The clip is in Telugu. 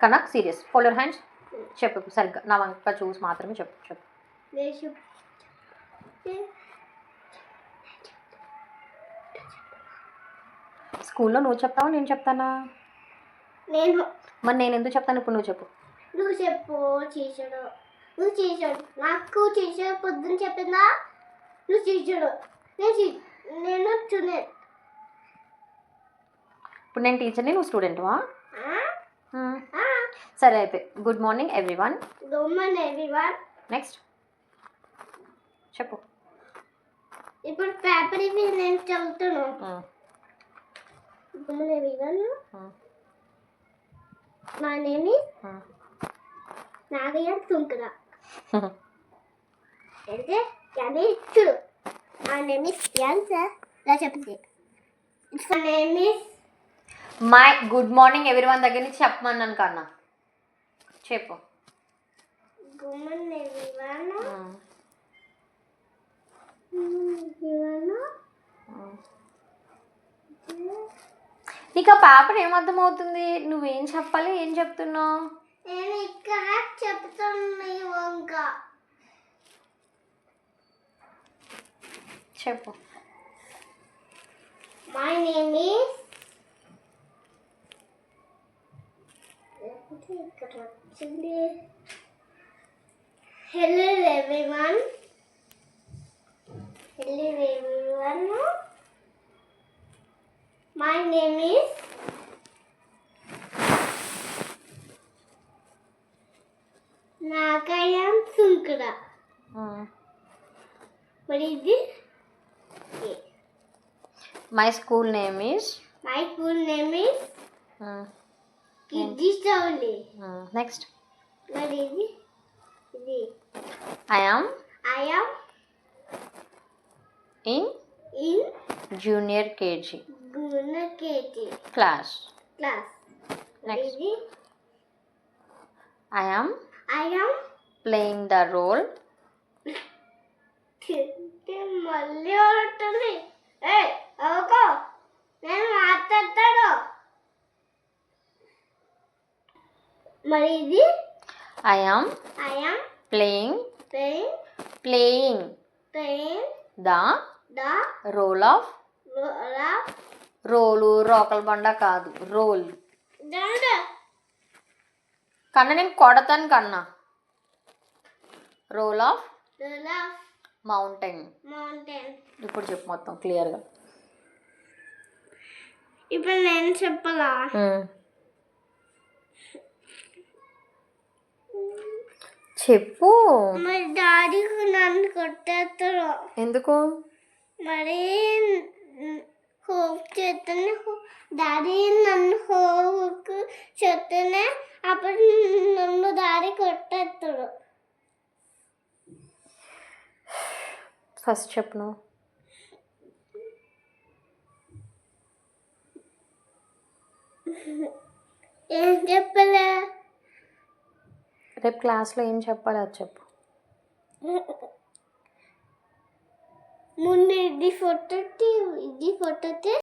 కనక్ సీరియస్. ఫోల్డర్ హ్యాండ్స్ చెప్పు సరిగ్గా. నా వంక చూసి మాత్రమే చెప్పు చెప్పు. స్కూల్లో నువ్వు చెప్తావా నేను చెప్తానా? నేను. మరి నేను ఎందుకు చెప్తాను? ఇప్పుడు నువ్వు చెప్పు. నువ్వు చెప్పు చేసాడు నువ్వు చేసాడు నాకు చేసాడు పొద్దున్న చెప్పిందా? నువ్వు చేసాడు నేను నేను చూడే ఇప్పుడు నేను టీచర్ని నువ్వు స్టూడెంట్వా సరే అయిపోయి గుడ్ మార్నింగ్ ఎవ్రీవన్ గమ్మన్ ఎవ్రీవన్ నెక్స్ట్ చెప్పు. ఇప్పుడు పేపర్ ఇవి నేను చదువుతాను. మా నేమ్. నాగయ్య సుంకర అంటే కానీ చూడు మా నేమ్ ఇస్ యాన్ సార్ ఇలా చెప్పింది it's my name is my good morning everyone దగ్గర నుంచి చెప్పమన్నాను కన్నా. చెప్పు. నీకు ఆ పేపర్ ఏమర్థమవుతుంది నువ్వేం చెప్పాలి? ఏం చెప్తున్నావు? నేను ఇక్కడ చెప్తున్నా వంక. చెప్పు. మై నేమ్ ఇస్ ఇక్కడ వచ్చింది hello everyone hello everyone my name is Nagayam Sunkara మరి ఇది my school name is my school name is Kidzee చౌలి next మరి ఇది ఇది I am I am in in junior KG గుణకేటి class class Next. ఇది I am I am playing the role తింటే మరి ఇది? I am I am playing playing playing playing the the role of రోలు రోకల బండ కాదు రోల్. కన్నా నేను కొడతాను కన్నా. రోల్ ఆఫ్ మౌంటైన్ మౌంటైన్ ఇప్పుడు చెప్పు మొత్తం క్లియర్గా ఇప్పుడు నేను చెప్పాలా? చెప్పు. మరి డాడీ నన్ను కొట్టేస్తారు ఎందుకు? మరి హోప్ చేస్తేనే డాడీ నన్ను హోప్ చేస్తేనే అప్పుడు నన్ను డాడీ కొట్టేస్తాడు. ఫస్ట్ చెప్పు నువ్వు. ఏం చెప్పలే? రేపు క్లాస్లో ఏం చెప్పాలి అది చెప్పు. ముందు ఇది ఫోటో ఇది ఫోటోతే